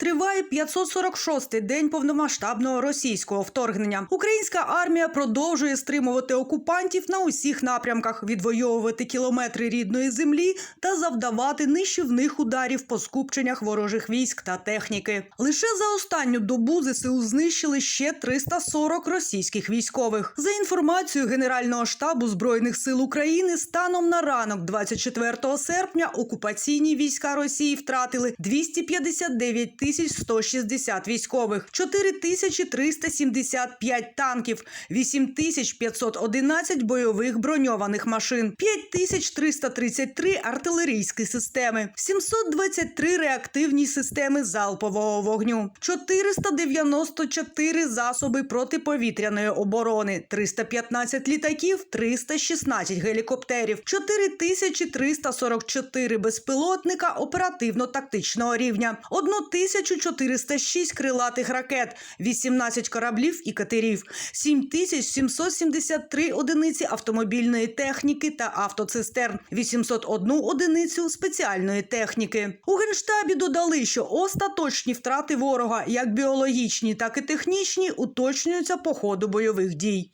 Триває 546-й день повномасштабного російського вторгнення. Українська армія продовжує стримувати окупантів на усіх напрямках, відвоювати кілометри рідної землі та завдавати нищівних ударів по скупченнях ворожих військ та техніки. Лише за останню добу ЗСУ знищили ще 340 російських військових. За інформацією Генерального штабу збройних сил України, станом на ранок, 24 серпня, окупаційні війська Росії втратили 259 тисяч 160 військових, 4 тисячі 375 танків, 8 тисяч 511 бойових броньованих машин, 5 тисяч 333 артилерійські системи, 723 реактивні системи залпового вогню, 494 засоби протиповітряної оборони, 315 літаків, 316 гелікоптерів, 4344 безпілотника оперативно-тактичного рівня, 1406 крилатих ракет, 18 кораблів і катерів, 7773 одиниці автомобільної техніки та автоцистерн, 801 одиницю спеціальної техніки. У генштабі додали, що остаточні втрати ворога, як біологічні, так і технічні, уточнюються по ходу бойових дій.